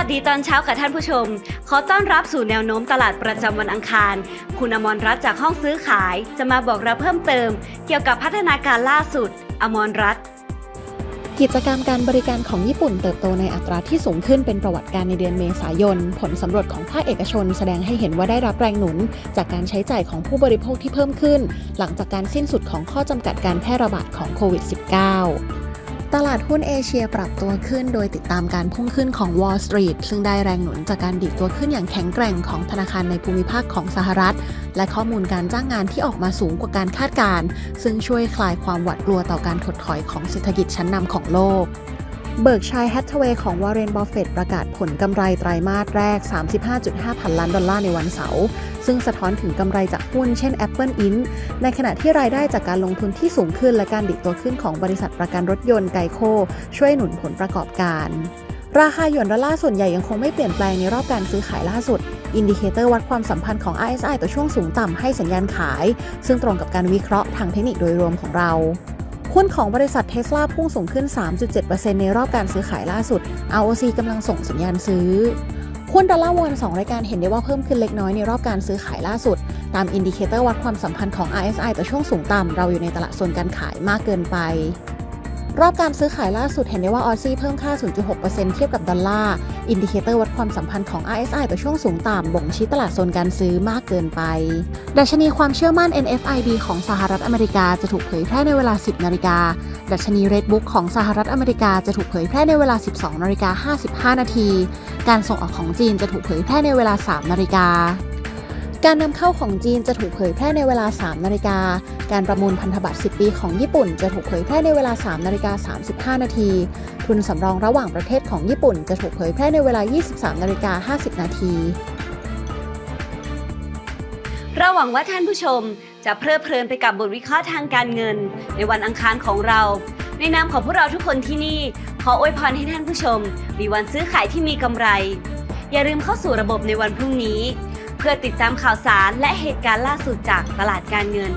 ัสดีตอนเช้ากับท่านผู้ชม ขอต้อนรับสู่แนวโน้มตลาดประจำวันอังคาร คุณอมรรัตน์จากห้องซื้อขาย จะมาบอกเราเพิ่มเติม เกี่ยวกับพัฒนาการล่าสุด อมรรัตน์กิจกรรมการบริการของญี่ปุ่นเติบโตในอัตราที่สูงขึ้นเป็นประวัติการในเดือนเมษายน ผลสำรวจของภาคเอกชนแสดงให้เห็นว่าได้รับแรงหนุน จากการใช้จ่ายของผู้บริโภคที่เพิ่มขึ้น หลังจากการสิ้นสุดของข้อจำกัดการแพร่ระบาดของโควิด -19 ตลาดหุ้นเอเชียปรับตัวขึ้นโดยติดตามการพุ่งขึ้นของ Wall Street ซึ่งได้แรงหนุนจากการดีดตัวขึ้นอย่างแข็งแกร่งของธนาคารในภูมิภาคของสหรัฐ และข้อมูลการจ้างงานที่ออกมาสูงกว่าการคาดการณ์ซึ่งช่วยคลายความหวาดกลัวต่อการถดถอยของเศรษฐกิจชั้นนำของโลก เบิร์กชัยแฮทเทเวย์ของวอร์เรนบัฟเฟตประกาศผลกำไรไตรมาสแรก 35.5 พันล้านดอลลาร์ในวันเสาร์ ซึ่งสะท้อนถึงกำไรจากหุ้นเช่น Apple Inc. ในขณะที่รายได้จากการลงทุนที่สูงขึ้นและการดิดตัวขึ้นของบริษัทประกันรถยนต์ไกโคช่วยหนุนผลประกอบการราคาหยวนดอลลาร์ส่วนใหญ่ยังคงไม่เปลี่ยนแปลงในรอบการซื้อขายล่าสุด อินดิเคเตอร์วัดความสัมพันธ์ของ RSI ต่อช่วงสูงต่ำให้สัญญาณขาย ซึ่งตรงกับการวิเคราะห์ทางเทคนิคโดยรวมของเรา หุ้นของบริษัทเทสลาพุ่งสูงขึ้น 3.7%ในรอบการซื้อขายล่าสุด ROC กำลังส่งสัญญาณซื้อ หุ้นดอลลาร์วอน2รายการเห็นได้ว่าเพิ่มขึ้นเล็กน้อยในรอบการซื้อขายล่าสุด ตามอินดิเคเตอร์วัดความสัมพันธ์ของ RSI ต่อช่วงสูงต่ำเราอยู่ในตลาดโซนการขายมากเกินไป รอบการซื้อขายล่าสุดเห็นได้ว่าออซี่เพิ่มค่า 0.6%เทียบกับดอลลาร์ อินดิเคเตอร์วัดความสัมพันธ์ของ RSI ต่อช่วงสูงต่ำบ่งชี้ตลาดโซนการซื้อมากเกินไปดัชนีความเชื่อมั่น NFIB ของสหรัฐอเมริกาจะถูกเผยแพร่ในเวลา 10 นาฬิกา ดัชนี Redbook ของสหรัฐอเมริกาจะถูกเผยแพร่ในเวลา 12 นาฬิกา 55 นาที การส่งออกของจีนจะถูกเผยแพร่ในเวลา 3 นาฬิกาการนำเข้าของจีนจะถูกเผยแพร่ในเวลา 3 นาฬิกา การประมูลพันธบัตร 10 ปีของญี่ปุ่นจะถูกเผยแพร่ในเวลา 3 นาฬิกา 35 นาที ทุนสำรองระหว่างประเทศของญี่ปุ่นจะถูกเผยแพร่ในเวลา 23 นาฬิกา 50 นาทีเราหวังว่าท่านผู้ชมจะเพลิดเพลินไปกับบทวิเคราะห์ทางการเงิน ในวันอังคารของเรา ในนามของพวกเราทุกคนที่นี่ ขออวยพรให้ท่านผู้ชม มีวันซื้อขายที่มีกำไร อย่าลืมเข้าสู่ระบบในวันพรุ่งนี้ เพื่อติดตามข่าวสารและเหตุการณ์ล่าสุดจากตลาดการเงิน